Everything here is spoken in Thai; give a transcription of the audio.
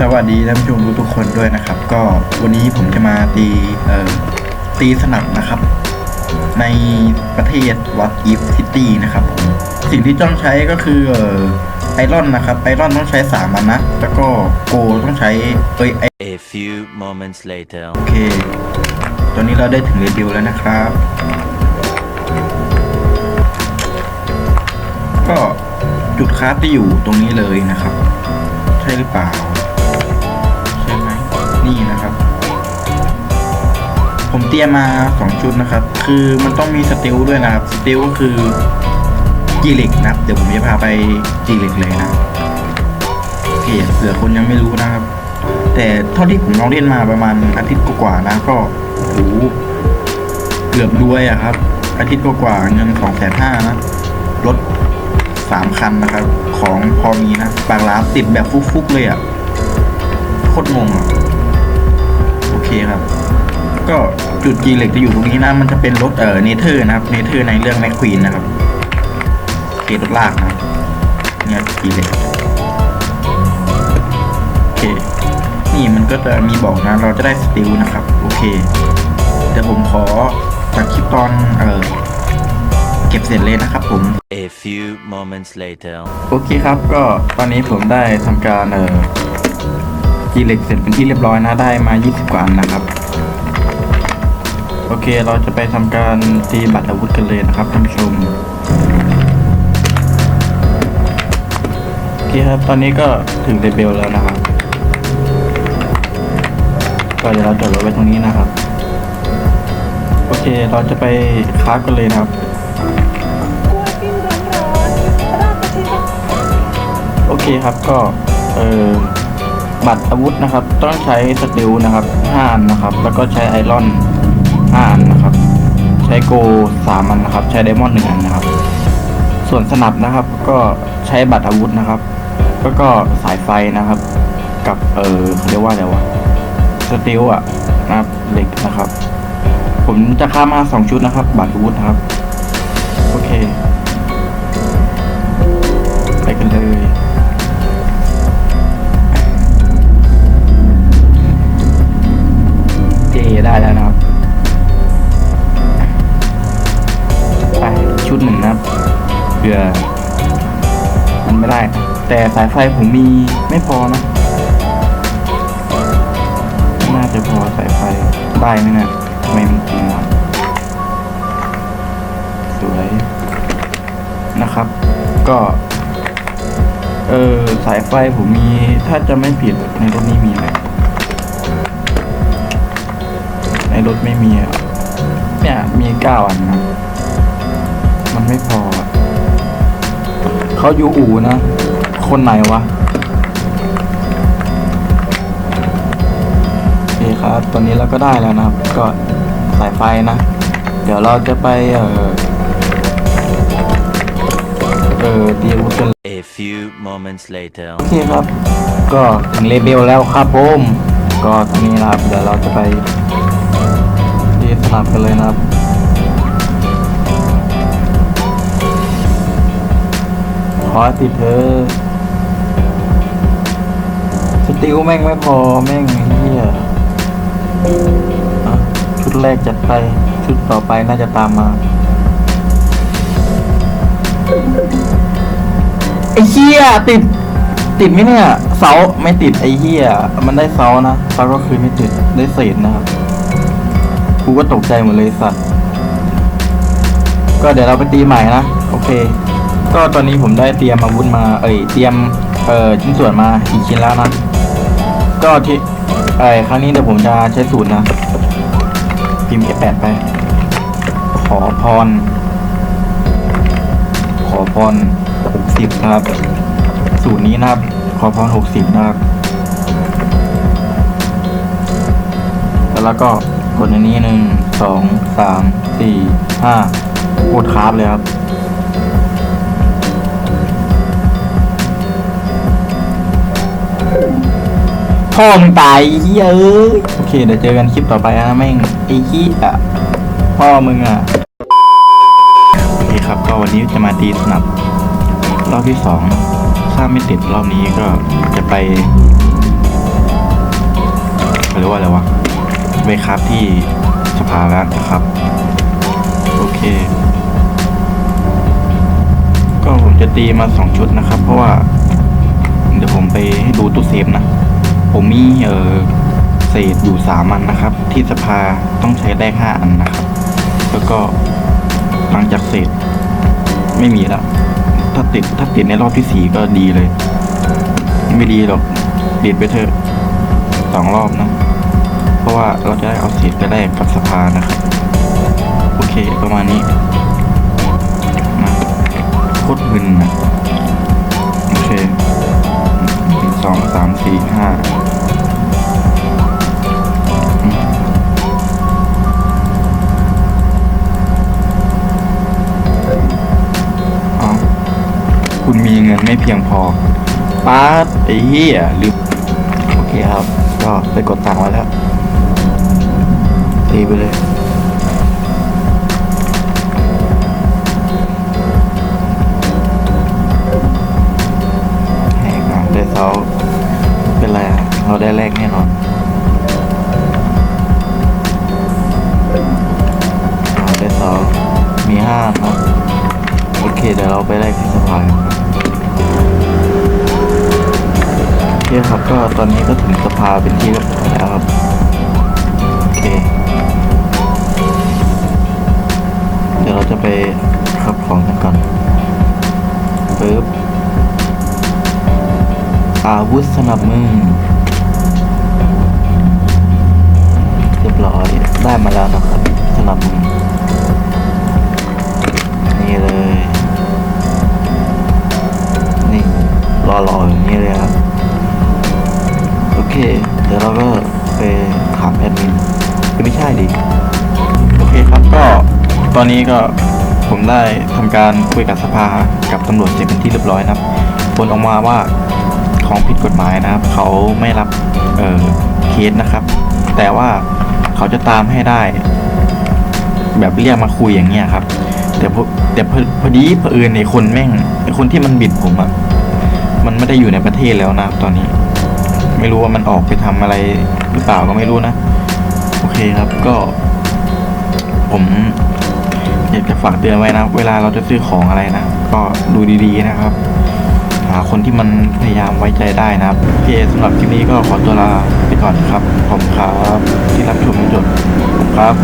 สวัสดีท่านผู้ชมทุกๆคนด้วยนะครับ ก็วันนี้ผมจะมาตีเอ่อตีสนับนะครับ ในประเทศวัดอีฟซิตี้นะครับผมสิ่งที่ต้องใช้ก็คือเอ่อไอรอนนะครับไอรอนต้องใช้สามอันนะ แล้วก็โกต้องใช้เอ้ยไอ A few moments later. โอเค ตอนนี้เราได้ถึงเรดิวแล้วนะครับ ก็จุดคราฟที่อยู่ตรงนี้เลยนะครับ ใช่หรือเปล่าใช่ไหม นี่นะครับ ผมเตรียมมาสองชุดนะครับ คือมันต้องมีสติลด้วยนะครับ สติลก็คือจีเล็กนะครับ เดี๋ยวผมจะพาไปจีเล็กเลยนะโอเคเผื่อคนยังไม่รู้นะครับ แต่เท่าที่ผมลองเล่นมาประมาณอาทิตย์กว่าๆนะ ก็โอ้โหเกือบรวยอะครับ อาทิตย์กว่าๆเงินสองแสนห้านะรถสามคันนะครับ ของพอมีนะ บางร้านติดแบบฟุกๆเลยอะโคตรงงอะ คครับ ก็จุดจีเหล็กจะอยู่ตรงนี้นะ มันจะเป็นรถเอ่อเนเธอร์นะครับ เนเธอร์ในเรื่องแมคควีนนะครับเกตรถลากนะครับเนี่ยจีเหล็กโอเค นี่มันก็จะมีบอกนะ เราจะได้สติลนะครับ โอเค เดี๋ยวผมขอจากคลิปตอนเออเก็บเสร็จเลยนะครับผม A few moments later. โอเคครับ ก็ตอนนี้ผมได้ทำการเออ จีเหล็กเสร็จเป็นที่เรียบร้อยนะได้มา 20 กว่าอันนะครับ โอเคเราจะไปทำการตีบัตรอาวุธกันเลยนะครับท่านผู้ชมโอเคครับตอนนี้ก็ถึงเลเบลแล้วนะครับก็เดี๋ยวเราจอดรถไว้ตรงนี้นะครับ โอเคเราจะไปคราฟกันเลยนะครับโอเคครับก็ เออ บัตรอาวุธนะครับ ต้องใช้สติลนะครับ5อันนะครับ แล้วก็ใช้ไอรอน5อันนะครับ ใช้โก3อันนะครับ ใช้ไดมอนด์1อันนะครับ ส่วนสนับนะครับก็ใช้บัตรอาวุธนะครับ แล้วก็สายไฟนะครับ กับเออเขาเรียกว่าอะไรวะสติลอะนะครับเหล็กนะครับ ผมจะค้ามาสองชุดนะครับ บัตรอาวุธนะครับ โอเค ไม่ได้ แต่สายไฟผมมีไม่พอนะ น่าจะพอสายไฟได้ไหมเนี่ยทำไมมันจริงวะสวยนะครับ ก็เออสายไฟผมมีถ้าจะไม่ผิดในรถนี้มีไหมในรถไม่มีอะเนี่ยมีเก้าอันนะ มันไม่พอ เขาอยู่อู่นะ คนไหนวะโอเคครับตอนนี้เราก็ได้แล้วนะครับ ก็สายไฟนะ เดี๋ยวเราจะไป เออเออตีอาวุธกัน A few moments later. โอเคครับ ก็ถึงเลเบลแล้วครับผม ก็ตรงนี้นะครับ เดี๋ยวเราจะไปที่สนามกันเลยนะครับ ขอติดเธอสติลแม่งไม่พอแม่งไอเฮียชุดแรกจัดไป ชุดต่อไปน่าจะตามมาไอ้เหี้ยติด ติดไหมเนี่ย เสาไม่ติดไอ้เหี้ยมันได้เสานะเสาก็คือไม่ติดได้เศษนะครับกูก็ตกใจหมดเลยสัตว์ ก็เดี๋ยวเราไปตีใหม่นะ โอเค ก็ตอนนี้ผมได้เตรียมอาวุธมา เอ้ยเตรียมเอ่อชิ้นส่วนมาอีกชิ้นแล้วนะ ก็ที่เอ้ยครั้งนี้เดี๋ยวผมจะใช้สูตรนะ พิมพ์ F8 ไป ขอพร ขอพรหกสิบนะครับ สูตรนี้นะครับ ขอพรหกสิบนะครับ แล้วก็กดในนี้หนึ่งสองสามสี่ห้ากดคราฟเลยครับ พ่อมึงตายเหี้ยเอ้ยโอเคเดี๋ยวเจอกันคลิปต่อไปนะแม่งไอ้เหี้ยพ่อมึงอะโอเคครับก็วันนี้จะมาตีสนับรอบที่สองถ้าไม่ติดรอบนี้ก็จะไปหรือว่าอะไรวะไปครับที่สภาแล้วนะครับ โอเค ก็ผมจะตีมาสองชุดนะครับ เพราะว่า เดี๋ยวผมไปให้ดูตู้เซฟนะ ผมมีเออเศษอยู่สามอันนะครับ ที่สภาต้องใช้แรกห้าอันนะครับ แล้วก็หลังจากเศษไม่มีแล้วถ้าติดถ้าติดในรอบที่สี่ก็ดีเลย ไม่ดีหรอกติดไปเถอะสองรอบนะเพราะว่าเราจะได้เอาเศษไปแลกกับสภานะครับ โอเคประมาณนี้โคตรมึนนะ สามสี่ห้าอืมเอคุณมีเงินไม่เพียงพอป้าดไอ้เหี้ยลืมโอเคครับ ก็ไปกดตังค์ไว้แล้วตีไปเลย เคเดี๋ยวเราไปแรกที่สภากันครับโอเคครับก็ตอนนี้ก็ถึงสภาเป็นที่เรียบร้อยแล้วครับโอเค เดี๋ยวเราจะไปขับของกันก่อนปึ๊บอาวุธสนับมือเรียบร้อยได้มาแล้วนะครับสนับมือ รอรออย่างนี้เลยครับ โอเค เดี๋ยวเราก็ไปถามแอดมินคือไม่ใช่ดิ โอเคครับก็ตอนนี้ก็ผมได้ทำการคุยกับสภากับตำรวจเสร็จเป็นที่เรียบร้อยนะครับผลออกมาว่าของผิดกฎหมายนะครับ เขาไม่รับเออเคสนะครับ แต่ว่าเขาจะตามให้ได้ แบบเรียกมาคุยอย่างเงี้ยครับ แต่แต่พอพอดีเผอิญในคนแม่งคนที่มันบิดผมอะ มันไม่ได้อยู่ในประเทศแล้วนะครับตอนนี้ ไม่รู้ว่ามันออกไปทำอะไรหรือเปล่าก็ไม่รู้นะ โอเคครับก็ ผมอยากจะฝากเตือนไว้นะ เวลาเราจะซื้อของอะไรนะ ก็ดูดีๆนะครับ หาคนที่มันพยายามไว้ใจได้นะครับโอเคสำหรับคลิปนี้ก็ขอตัวลาไปก่อนนะครับ ผมครับที่รับชมจนจบผมครับ